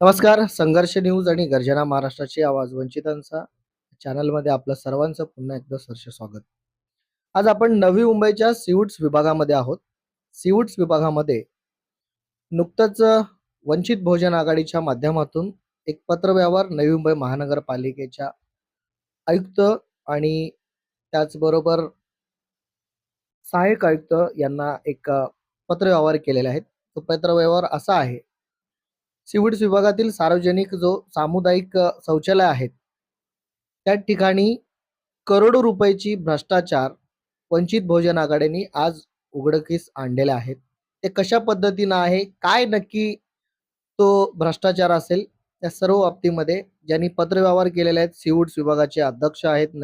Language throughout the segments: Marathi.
नमस्कार. संघर्ष न्यूज आणि गर्जना महाराष्ट्राची आवाज वंचितांचा. चॅनलमध्ये आपलं सर्वांचं पुन्हा एकदा सरसे स्वागत. आज आपण नवी मुंबईच्या सीवूड्स विभागामध्ये आहोत. सीवूड्स विभागामध्ये नुकतंच वंचित बहुजन आघाडीच्या माध्यमातून एक पत्रव्यवहार नवी मुंबई महानगरपालिकेच्या आयुक्त आणि त्याचबरोबर सहाय्यक आयुक्त यांना एक पत्रव्यवहार केलेले आहेत तो पत्रव्यवहार असा आहे सिव्हिड्स विभागातील सार्वजनिक जो सामुदायिक शौचालय आहेत त्या ठिकाणी करोडो रुपयाची भ्रष्टाचार वंचित बहुजन आघाडीने आज उघडकीस आणलेले आहेत. ते कशा पद्धतीनं आहे काय नक्की तो भ्रष्टाचार असेल त्या सर्व बाबतीमध्ये ज्यांनी पत्रव्यवहार केलेले आहेत सिवुड्स विभागाचे अध्यक्ष आहेत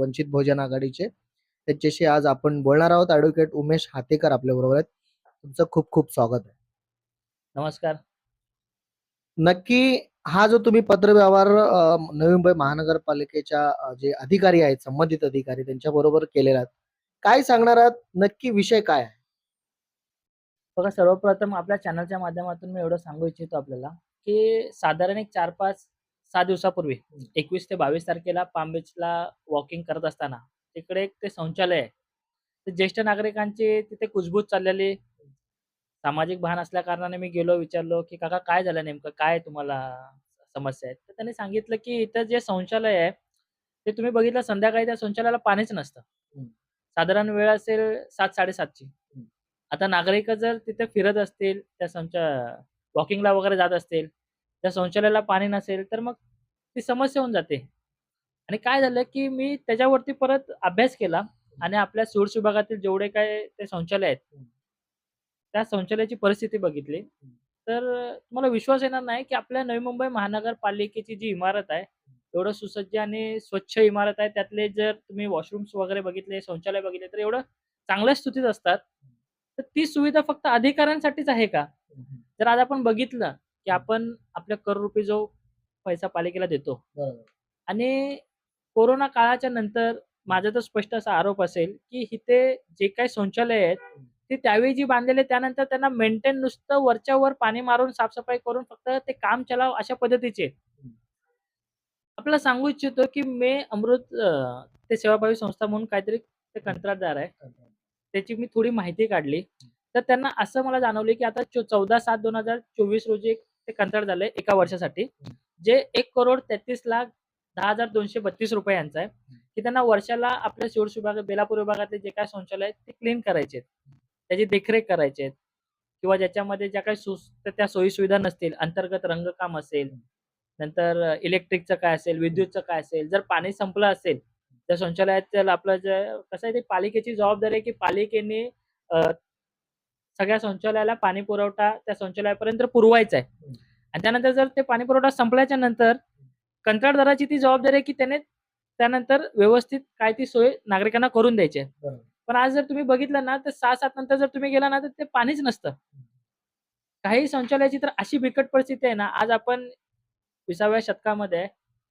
वंचित बहुजन आघाडीचे त्यांच्याशी आज आपण बोलणार आहोत. ऍडव्होकेट उमेश हातेकर आपल्या बरोबर आहेत. तुमचं खूप खूप स्वागत आहे. नमस्कार. नक्की हा जो तुम्ही पत्रव्यवहार नवी मुंबई महानगरपालिकेच्या जे अधिकारी आहेत संबंधित अधिकारी त्यांच्या बरोबर केलेला काय सांगणार आहात? नक्की विषय काय आहे? बघा सर्वप्रथम आपल्या चॅनलच्या माध्यमातून मी एवढं सांगू इच्छितो आपल्याला की साधारण एक चार पाच सहा दिवसापूर्वी एकवीस ते बावीस तारखेला पाम बीचला वॉकिंग करत असताना तिकडे एक ते शौचालय आहे. ज्येष्ठ नागरिकांची तिथे कुजबूज चाललेली सामाजिक भान असल्या कारणाने मी गेलो विचारलो की काका काय झालं नेमकं? काय तुम्हाला समस्या आहे तर त्यांनी सांगितलं की इथं जे शौचालय आहे ते तुम्ही बघितलं संध्याकाळी त्या शौचालयाला पाणीच नसतं. साधारण वेळ असेल सात साडेसातची. आता नागरिक जर तिथे फिरत असतील त्या शौचा वॉकिंगला वगैरे जात असतील त्या शौचालयाला पाणी नसेल तर मग ती समस्या होऊन जाते. आणि काय झालं की मी त्याच्यावरती परत अभ्यास केला आणि आपल्या सोर्स विभागातील जेवढे काय ते शौचालय आहेत त्या शौचालयाची परिस्थिती बघितली. तर तुम्हाला विश्वास येणार नाही की आपल्या नवी मुंबई महानगरपालिकेची जी इमारत आहे एवढं सुसज्ज आणि स्वच्छ इमारत आहे त्यातले जर तुम्ही वॉशरूम्स वगैरे बघितले शौचालय बघितले तर एवढं चांगल्या स्थितीत असतात. तर ती सुविधा फक्त अधिकाऱ्यांसाठीच आहे का? जर आज आपण बघितलं की आपण आपल्या कररुपी जो पैसा पालिकेला देतो आणि कोरोना काळाच्या नंतर माझा तर स्पष्ट असा आरोप असेल की इथे जे काही शौचालय आहेत ते त्यावेळी जी बांधलेले त्यानंतर त्यांना मेंटेन नुसतं वरच्या वर पाणी मारून साफसफाई करून फक्त ते काम चलाव अशा पद्धतीचे. आपल्याला सांगू इच्छितो की मे अमृत ते सेवाभावी संस्था म्हणून काहीतरी ते कंत्राटदार आहे. त्याची मी थोडी माहिती काढली. तर त्यांना असं मला जाणवले की आता चौदा सात दोन हजार चोवीस रोजी ते कंत्राट झालंय एका वर्षासाठी. जे एक करोड तेहतीस लाख दहा हजार दोनशे बत्तीस रुपये यांचा आहे. की त्यांना वर्षाला आपल्या शिवस विभाग बेलापूर विभागातले जे काय शौचालय ते क्लीन करायचे आहेत. त्याची देखरेख करायची आहेत. किंवा ज्याच्यामध्ये ज्या काही सु त्या सोयी सुविधा नसतील अंतर्गत रंगकाम असेल नंतर इलेक्ट्रिकचं काय असेल विद्युतचं काय असेल जर पाणी संपलं असेल तर शौचालयात तर आपलं जे कसं आहे ते पालिकेची जबाबदारी आहे की पालिकेने सगळ्या शौचालयाला पाणी पुरवठा त्या शौचालयापर्यंत पुरवायचा आहे. आणि त्यानंतर जर ते पाणी पुरवठा संपल्याच्या नंतर कंत्राटदाराची ती जबाबदारी आहे की त्याने त्यानंतर व्यवस्थित काय ती सोय नागरिकांना करून द्यायची बरोबर. पण आज जर तुम्ही बघितलं ना तर सहा सात नंतर जर तुम्ही गेला ना तर ते पाणीच नसतं. काही शौचालयाची तर अशी बिकट परिस्थिती आहे ना आज आपण विसाव्या शतकामध्ये आहे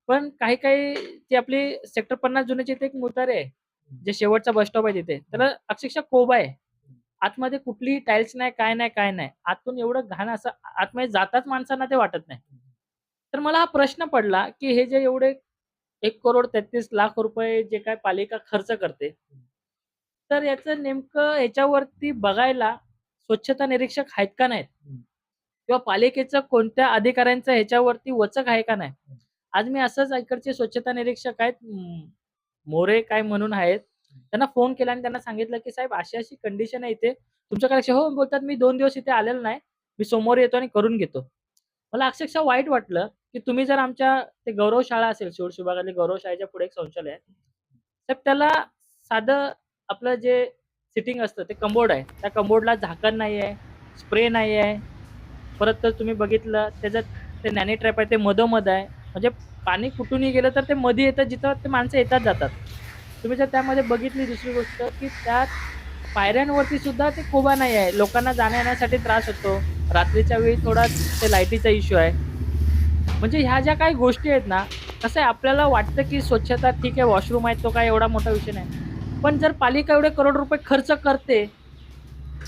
पण काही काही ती आपली सेक्टर पन्नास जुन्याची इथे एक मुतारे आहे जे शेवटचा बस स्टॉप आहे तिथे. त्याला अक्षरशः कोबा आहे. आतमध्ये कुठलीही टाईल्स नाही काय नाही काय नाही. आतून एवढं घाण असं आतमध्ये जाताच माणसांना ते वाटत नाही. तर मला हा प्रश्न पडला की हे जे एवढे एक करोड तेहतीस लाख रुपये जे काय पालिका खर्च करते तर याचं नेमकं ह्याच्यावरती बघायला स्वच्छता निरीक्षक आहेत का नाहीत? किंवा पालिकेचं कोणत्या अधिकाऱ्यांचं ह्याच्यावरती वचक आहे का नाही? आज मी असंच इकडचे स्वच्छता निरीक्षक आहेत मोरे काय म्हणून आहेत त्यांना फोन केला आणि त्यांना सांगितलं की साहेब अशी अशी कंडिशन आहे इथे. तुमच्याकडे हो बोलतात मी दोन दिवस इथे आलेलो नाही. मी समोर येतो आणि करून घेतो. मला अक्षरशः वाईट वाटलं की तुम्ही जर आमच्या ते गौरव शाळा असेल शिवड विभागातली गौरव शाळेच्या पुढे एक शौचालय आहे. तर त्याला साधं आपलं जे सिटिंग असतं ते कंबोर्ड आहे. त्या कंबोर्डला झाकण नाही आहे स्प्रे नाही आहे परत तर तुम्ही बघितलं त्याच्यात ते नॅनी ट्रॅप आहे ते मधोमध आहे. म्हणजे पाणी कुठूनही गेलं तर ते मध्ये येतं जिथं ते माणसं येतात जातात. तुम्ही जर त्यामध्ये बघितली दुसरी गोष्ट की त्यात पायऱ्यांवरती सुद्धा ते कोबा नाही आहे. लोकांना जाण्या येण्यासाठी त्रास होतो. रात्रीच्या वेळी थोडा ते लाईटीचा इश्यू आहे. म्हणजे ह्या ज्या काही गोष्टी आहेत ना कसं आहे आपल्याला वाटतं की स्वच्छता ठीक आहे वॉशरूम आहे तो काय एवढा मोठा विषय नाही. पण जर पालिका एवढे करोड रुपये खर्च करते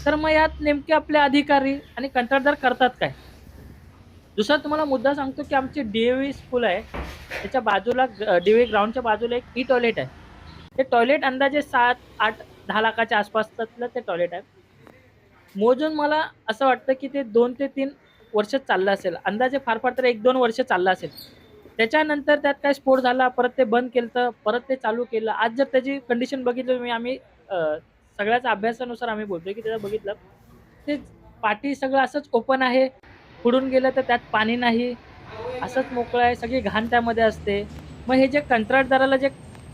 तर मग यात नेमके आपले अधिकारी आणि कंत्राटदार करतात काय? दुसरा तुम्हाला मुद्दा सांगतो की आमची डीएव्ही स्कूल आहे. त्याच्या बाजूला डीएव्ही ग्राउंडच्या बाजूला एक ई टॉयलेट आहे. ते टॉयलेट अंदाजे सात आठ दहा लाखाच्या आसपासचं ते टॉयलेट आहे. मोजून मला असं वाटतं की ते दोन ते तीन वर्ष चाललं असेल. अंदाजे फार फार तर एक दोन वर्ष चाललं असेल. त्याच्यानंतर त्यात काय स्फोट झाला परत ते बंद केलं तर परत ते चालू केलं. आज जर त्याची कंडिशन बघितली मी आम्ही सगळ्याच्या अभ्यासानुसार आम्ही बोलतोय की त्याला बघितलं ते पाठी सगळं असंच ओपन आहे. फुडून गेलं तर त्यात पाणी नाही. असंच मोकळं आहे सगळी घाण त्यामध्ये असते. मग हे जे कंत्राटदाराला जे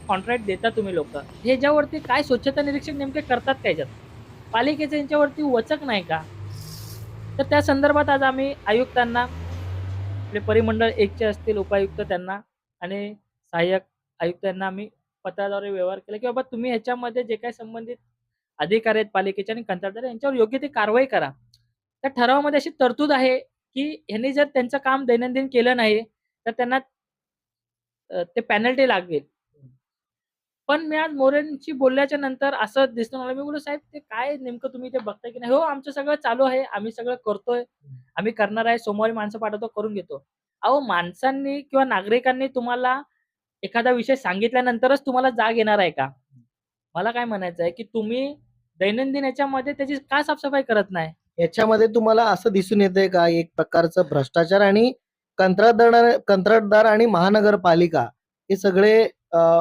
कॉन्ट्रॅक्ट देता तुम्ही लोक ह्याच्यावरती काय स्वच्छता निरीक्षण नेमके करतात का याच्यात पालिकेचं यांच्यावरती वचक नाही का? तर त्या संदर्भात आज आम्ही आयुक्तांना आपले परिमंडळ एकचे असतील उपायुक्त त्यांना आणि सहाय्यक आयुक्त यांना आम्ही पत्राद्वारे व्यवहार केला की बाबा तुम्ही ह्याच्यामध्ये जे काही संबंधित अधिकारी आहेत पालिकेचे आणि कंत्राटदार यांच्यावर योग्य ती कारवाई करा. त्या ठरावामध्ये अशी तरतूद आहे की ह्यांनी जर त्यांचं काम दैनंदिन केलं नाही तर त्यांना ते पॅनल्टी लागेल. पण मी आज मोरेंची बोलल्याच्या नंतर असं दिसतो मला मी बोललो साहेब ते काय नेमकं तुम्ही ते बघताय की नाही? हो आमचं सगळं चालू आहे आम्ही सगळं करतोय. आम्ही करणार आहे सोमवारी माणसं पाठवतो करून घेतो. अहो माणसांनी किंवा नागरिकांनी तुम्हाला एखादा विषय सांगितल्यानंतरच तुम्हाला जाग येणार आहे का? मला काय म्हणायचं आहे की तुम्ही दैनंदिन याच्यामध्ये त्याची का साफसफाई करत नाही? याच्यामध्ये तुम्हाला असं दिसून येतंय का? एक प्रकारचं भ्रष्टाचार आणि कंत्राटदार कंत्राटदार आणि महानगरपालिका हे सगळे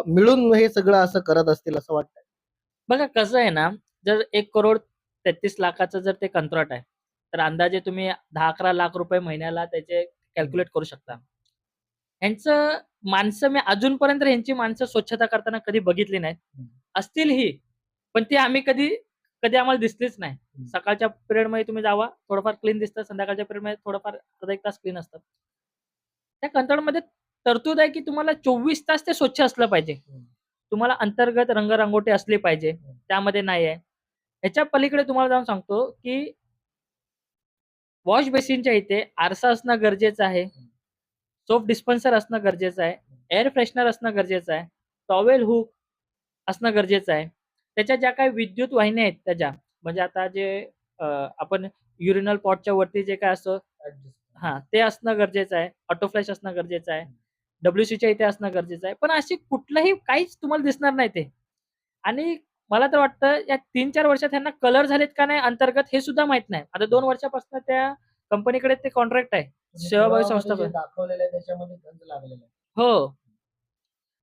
मिळून हे सगळं असं करत असतील असं वाटतं बघा कसं आहे ना जर एक करोड तेहतीस लाखाचं जर ते कंत्राट आहे तर अंदाजे तुम्ही दहा अकरा लाख रुपये महिन्याला त्याचे कॅल्क्युलेट करू शकता. ह्यांचं माणसं मी अजूनपर्यंत ह्यांची माणसं स्वच्छता करताना कधी बघितली नाहीत. असतील ही पण ती आम्ही कधी कधी आम्हाला दिसलीच नाही. सकाळच्या पिरियडमध्ये तुम्ही जावा थोडंफार क्लीन दिसतं. संध्याकाळच्या पिरियडमध्ये थोडंफार अर्धा एक तास क्लीन असतं. त्या कंत्राटमध्ये तरतूद आहे की तुम्हाला चोवीस तास ते स्वच्छ असलं पाहिजे. तुम्हाला अंतर्गत रंगरंगोटी असली पाहिजे. त्यामध्ये नाही आहे ह्याच्या पलीकडे तुम्हाला जाऊन सांगतो की वॉश बेसिनच्या इथे आरसा असणं गरजेचं आहे. सोप डिस्पेन्सर असणं गरजेचं आहे. एअर फ्रेशनर असणं गरजेचं आहे. टॉवेल हुक असणं गरजेचं आहे. त्याच्या ज्या काही विद्युत वाहिन्या आहेत त्याच्या म्हणजे आता जे आपण युरिनल पॉटच्या वरती जे काय असतं हा ते असणं गरजेचं आहे. ऑटो फ्लॅश असणं गरजेचं आहे. डब्ल्यू च्या इथे असणं गरजेचं आहे. पण अशी कुठलंही काहीच तुम्हाला दिसणार नाही ते. आणि मला तर वाटतं या तीन चार वर्षात ह्यांना कलर झालेत का नाही अंतर्गत हे सुद्धा माहीत नाही. आता दोन वर्षापासून त्या कंपनीकडे ते कॉन्ट्रॅक्ट आहे. सेवाभावी संस्था पण. दाखवलेलं आहे त्याच्यामध्ये गंज लागलेला आहे? हो.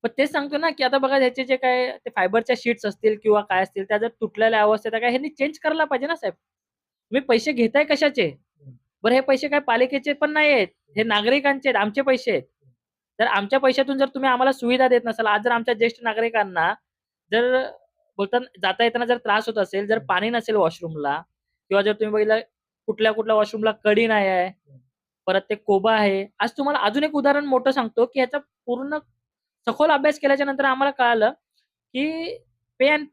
पण तेच सांगतो ना की आता बघा ह्याचे जे काय ते फायबरच्या शीट्स असतील किंवा काय असतील त्या जर तुटलेल्या अवस्थेत काय ह्यांनी चेंज करायला पाहिजे ना साहेब? तुम्ही पैसे घेताय कशाचे? बरं हे पैसे काय पालिकेचे पण नाही आहेत. हे नागरिकांचे आहेत आमचे पैसे आहेत. जर आमच्या पैशातून जर तुम्ही आम्हाला सुविधा देत नसाल आज जर आमच्या ज्येष्ठ नागरिकांना जर बोलताना जाता येताना जर त्रास होत असेल जर पाणी नसेल वॉशरूमला किंवा जर तुम्ही बघितलं कुठल्या कुठल्या वॉशरूमला कडी नाही आहे परत ते कोबा आहे. आज तुम्हाला अजून एक उदाहरण मोठं सांगतो की ह्याचा पूर्ण सखोल अभ्यास केल्याच्यानंतर आम्हाला कळालं की पे अँड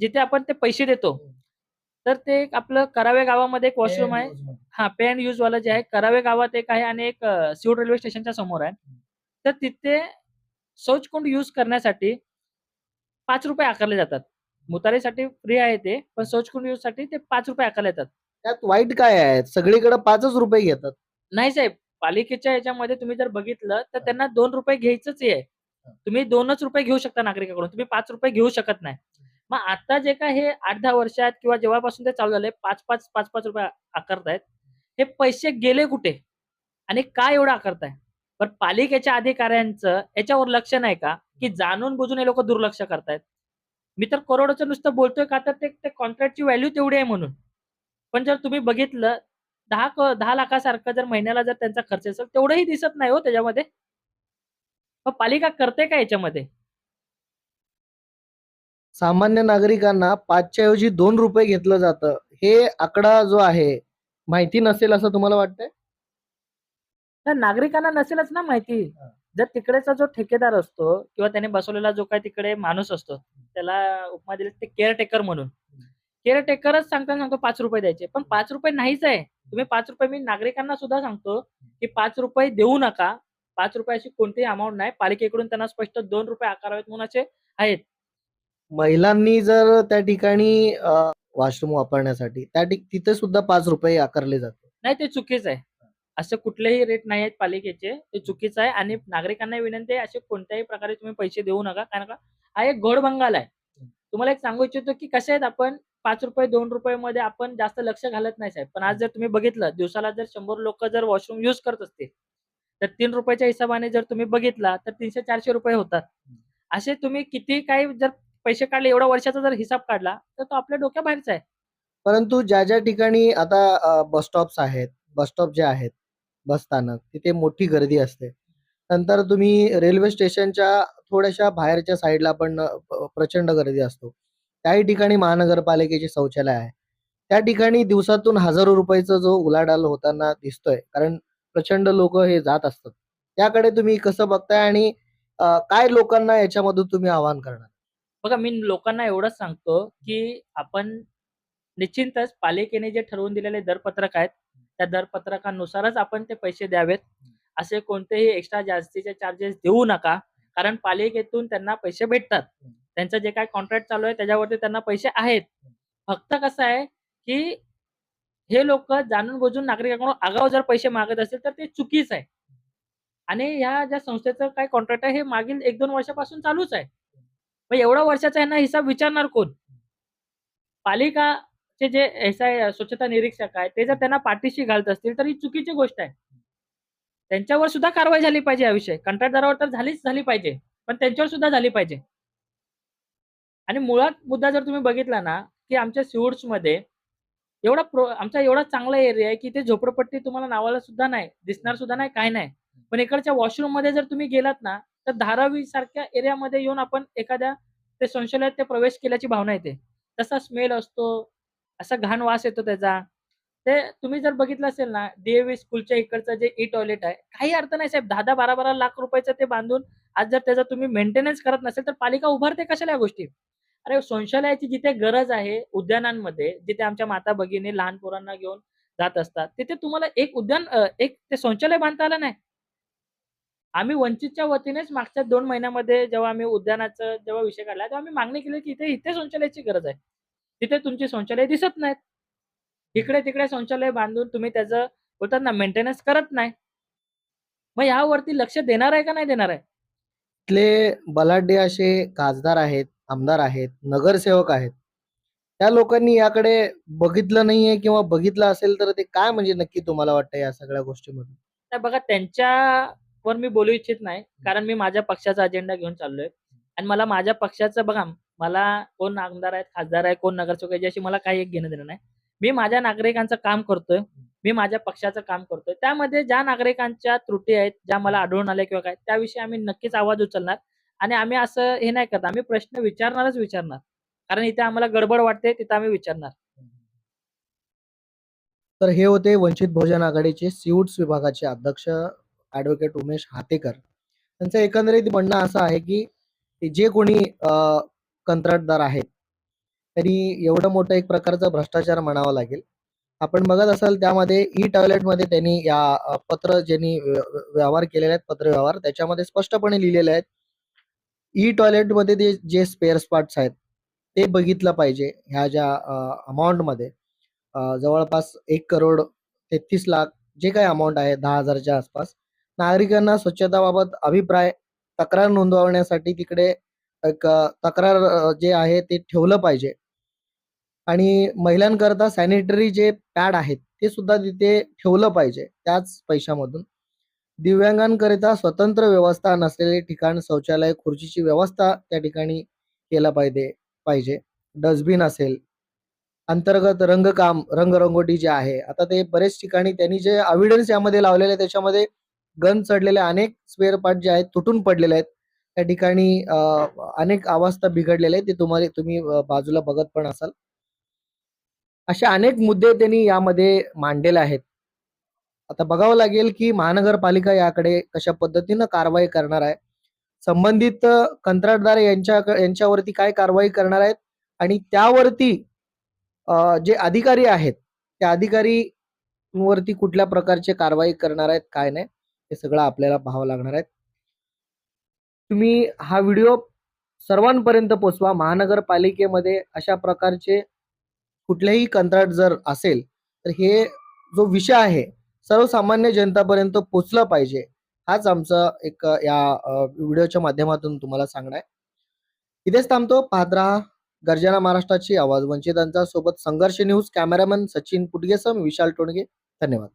जिथे आपण ते पैसे देतो तर ते एक आपलं करावे गावामध्ये एक वॉशरूम आहे. हा पे अँड यूज वाला जे आहे करावे गावात एक आहे आणि एक अ, सिऊड रेल्वे स्टेशनच्या समोर आहे. तर तिथे शौचकुंड यूज करण्यासाठी पाच रुपये आकारले जातात. मुतारीसाठी फ्री आहे ते पण शौचकुंड यूजसाठी ते पाच रुपये आकारले जातात. त्यात वाईट काय आहे? सगळीकडे पाचच रुपये घेतात. नाही साहेब पालिकेच्या याच्यामध्ये तुम्ही जर बघितलं तर त्यांना दोन रुपये घ्यायचंच आहे. तुम्ही दोनच रुपये घेऊ शकता नागरिकाकडून तुम्ही पाच रुपये घेऊ शकत नाही. मग आता जे काय हे आठ दहा वर्षात किंवा जेव्हापासून ते चालू झाले पाच पाच पाच पाच रुपये आकारतायत. हे पैसे गेले कुठे? आणि काय एवढं आकारताय? पण पालिकेच्या अधिकाऱ्यांचं याच्यावर लक्ष नाही का? की जाणून बुजून हे लोक दुर्लक्ष करतायत. मी तर करोडचं नुसतं बोलतोय का तर ते ते कॉन्ट्रॅक्टची व्हॅल्यू तेवढी आहे म्हणून. पण जर तुम्ही बघितलं दहा दहा लाखासारखं जर महिन्याला जर त्यांचा खर्च असेल तेवढंही दिसत नाही हो त्याच्यामध्ये. मग पालिका करते का याच्यामध्ये? सामान्य नागरिकांना पाचच्या ऐवजी दोन रुपये घेतलं जातं. हे आकडा जो आहे माहिती नसेल असं तुम्हाला वाटतंय? तर नागरिकांना नसेलच ना माहिती. जर तिकडेचा जो ठेकेदार असतो किंवा त्याने बसवलेला जो काय तिकडे माणूस असतो त्याला उपमा दिली ते केअर टेकर म्हणून. केअर टेकरच सांगताना सांगतो पाच रुपये द्यायचे. पण पाच रुपये नाहीच आहे. तुम्ही पाच रुपये मी नागरिकांना सुद्धा सांगतो की पाच रुपये देऊ नका. पाच रुपयाची कोणतीही अमाऊंट नाही. पालिकेकडून त्यांना स्पष्ट दोन रुपये आकारावेत म्हणून असे आहेत. महिलांनी जर त्या ठिकाणी वॉशरूम वापरण्यासाठी त्या तिथे सुद्धा पाच रुपये आकारले जाते नाही ते चुकीचं आहे. असे कुठलेही रेट नाही आहेत पालिकेचे. ते चुकीचं आहे आणि नागरिकांना विनंती आहे असे कोणत्याही प्रकारे तुम्ही पैसे देऊ नका. कारण का? हा एक गोड बंगाल आहे. तुम्हाला एक सांगू इच्छितो की कसे आहेत आपण? पाच रुपये दोन रुपये मध्ये आपण जास्त लक्ष घालत नाही साहेब. पण आज जर तुम्ही बघितलं दिवसाला जर शंभर लोक जर वॉशरूम युज करत असतील तर तीन रुपयाच्या हिशोबाने जर तुम्ही बघितला तर तीनशे चारशे रुपये होतात. असे तुम्ही किती काही जर पैसे काढले एवढ्या वर्षाचा जर हिसाब काढला तर तो आपल्या डोक्याबाहेरचा आहे. परंतु ज्या ज्या ठिकाणी आता बस स्टॉप्स आहेत बस स्टॉप जे आहेत बसस्थानक तिथे मोठी गर्दी असते. नंतर तुम्ही रेल्वे स्टेशनच्या थोड्याशा बाहेरच्या साईडला पण प्रचंड गर्दी असतो. त्याही ठिकाणी महानगरपालिकेचे शौचालय आहे. त्या ठिकाणी दिवसातून हजारो रुपयाचा जो उलाढाल होताना दिसतोय कारण प्रचंड लोक हे जात असतात. त्याकडे तुम्ही कसं बघताय आणि काय लोकांना याच्यामधून तुम्ही आवाहन करणार? बघा मी लोकांना एवढंच सांगतो की आपण निश्चिंतच पालिकेने जे ठरवून दिलेले दरपत्रक आहेत त्या दरपत्रकानुसारच आपण ते पैसे द्यावेत. असे कोणतेही एक्स्ट्रा जास्तीचे चार्जेस देऊ नका. कारण पालिकेतून त्यांना पैसे भेटतात. त्यांचं जे काय कॉन्ट्रॅक्ट चालू आहे त्याच्यावरती त्यांना पैसे आहेत. फक्त कसं आहे की हे लोक जाणून बुजून नागरिकांकडून आगाऊ जर पैसे मागत असतील तर ते चुकीच आहे. आणि ह्या ज्या संस्थेचं काय कॉन्ट्रॅक्ट आहे हे मागील एक दोन वर्षापासून चालूच आहे. मग एवढा वर्षाचा यांना हिसाब विचारणार कोण? चे जे एस आय स्वच्छता निरीक्षक आहे ते जर त्यांना पाठीशी घालत असतील तर ही चुकीची गोष्ट आहे. त्यांच्यावर सुद्धा कारवाई झाली पाहिजे याविषयी कंत्राटदारावर तर झालीच झाली पाहिजे पण त्यांच्यावर सुद्धा झाली पाहिजे. आणि मुळात मुद्दा जर तुम्ही बघितला ना की आमच्या सिवूड्समध्ये एवढा प्रो आमचा एवढा चांगला एरिया आहे की ते झोपडपट्टी तुम्हाला नावाला सुद्धा नाही दिसणार सुद्धा नाही काय नाही. पण इकडच्या वॉशरूममध्ये जर तुम्ही गेलात ना तर धारावी सारख्या एरियामध्ये येऊन आपण एखाद्या ते संशयात ते प्रवेश केल्याची भावना येते. तसा स्मेल असतो असा घाण वास येतो त्याचा. ते तुम्ही जर बघितलं असेल ना डीएव्ही स्कूलच्या इकडचं जे ई टॉयलेट आहे काही अर्थ नाही साहेब. दहा दहा बारा बारा लाख रुपयाचं ते बांधून आज जर त्याचा तुम्ही मेंटेनन्स करत नसेल तर पालिका उभारते कशाला या गोष्टी? अरे शौचालयाची जिथे गरज आहे उद्यानांमध्ये जिथे आमच्या माता भगिनी लहान पोरांना घेऊन जात असतात तिथे तुम्हाला एक उद्यान एक ते शौचालय बांधता आलं नाही. आम्ही वंचितच्या वतीनेच मागच्या दोन महिन्यामध्ये जेव्हा आम्ही उद्यानाचा जेव्हा विषय काढला तेव्हा आम्ही मागणी केली की इथे इथे शौचालयाची गरज आहे. तिथे तुमची शौचालय दिसत नाहीत. इकडे तिकडे शौचालय बांधून तुम्ही त्याचं बोलतात ना मेंटेनन्स करत नाही. मग यावरती लक्ष देणार आहे का नाही देणार आहे? इथले बलाढ्य असे खासदार आहेत आमदार आहेत नगरसेवक आहेत. त्या लोकांनी याकडे बघितलं नाहीये किंवा बघितलं असेल तर ते काय म्हणजे नक्की तुम्हाला वाटतं या सगळ्या गोष्टीमधून? नाही बघा त्यांच्यावर मी बोलू इच्छित नाही. कारण मी माझ्या पक्षाचा अजेंडा घेऊन चाललोय. आणि मला माझ्या पक्षाचं बघा मला कोण आमदार आहेत खासदार आहे कोण नगरसेवक आहे याच्याशी मला काही एक घेणं देणं नाही. मी माझ्या नागरिकांचं काम करतोय मी माझ्या पक्षाचं काम करतोय. त्यामध्ये ज्या नागरिकांच्या त्रुटी आहेत ज्या मला आढळून आल्या किंवा काय त्याविषयी आम्ही नक्कीच आवाज उचलणार आणि आम्ही असं हे नाही करत आम्ही प्रश्न विचारणारच विचारणार. कारण इथे आम्हाला गडबड वाटते तिथं आम्ही विचारणार. तर हे होते वंचित बहुजन आघाडीचे सिवूड्स विभागाचे अध्यक्ष ऍडव्होकेट उमेश हातेकर. त्यांचं एकंदरीत म्हणणं असं आहे की जे कोणी कंत्राटदार आहेत. त्यांनी एवढं मोठं एक प्रकारचा भ्रष्टाचार म्हणावा लागेल. आपण बघत असाल त्यामध्ये ई टॉयलेटमध्ये त्यांनी या पत्र ज्यांनी व्यवहार केलेले आहेत पत्र व्यवहार त्याच्यामध्ये स्पष्टपणे लिहिलेले आहेत. ई टॉयलेटमध्ये ते जे स्पेअर पार्ट्स आहेत ते बघितलं पाहिजे ह्या ज्या अमाऊंटमध्ये जवळपास एक करोड तेहतीस लाख जे काही अमाऊंट आहे दहा हजारच्या आसपास नागरिकांना स्वच्छताबाबत अभिप्राय तक्रार नोंदवण्यासाठी तिकडे एक तक्रार जे आहे ते ठेवलं पाहिजे. आणि महिलांकरता सॅनिटरी जे पॅड आहेत ते सुद्धा तिथे ठेवलं पाहिजे त्याच पैशामधून. दिव्यांगांकरिता स्वतंत्र व्यवस्था नसलेले ठिकाण शौचालय खुर्चीची व्यवस्था त्या ठिकाणी केलं पाहिजे पाहिजे. डस्टबिन असेल अंतर्गत रंगकाम रंगरंगोटी जे आहे आता ते बरेच ठिकाणी त्यांनी जे अव्हिडन्स यामध्ये लावलेले त्याच्यामध्ये गन चढलेले अनेक स्पेअर पार्ट जे आहेत तुटून पडलेले आहेत. त्या ठिकाणी अनेक अवस्था बिघडलेले आहेत ते तुम्हाला तुम्ही बाजूला बघत पण असाल. असे अनेक मुद्दे त्यांनी यामध्ये मांडलेले आहेत. आता बघावं लागेल की महानगरपालिका याकडे कशा पद्धतीनं कारवाई करणार आहे. संबंधित कंत्राटदार यांच्या यांच्यावरती काय कारवाई करणार आहेत आणि त्यावरती जे अधिकारी आहेत त्या अधिकारी वरती कुठल्या प्रकारचे कारवाई करणार आहेत काय नाही हे सगळं आपल्याला पाहावं लागणार आहे. तुम्ही हा व्हिडिओ सर्वांपर्यंत पोचवा. महानगरपालिकेमध्ये अशा प्रकारचे कुठलेही कंत्राट जर असेल तर हे जो विषय आहे सर्वसामान्य जनतापर्यंत पोचलं पाहिजे. हाच आमचा एक या व्हिडिओच्या माध्यमातून तुम्हाला सांगणं आहे. इथेच थांबतो. पाहत राहा गर्जना महाराष्ट्राची आवाज. वंचितांचा सोबत संघर्ष न्यूज कॅमेरामन सचिन पुटगेसम विशाल टोणगे. धन्यवाद.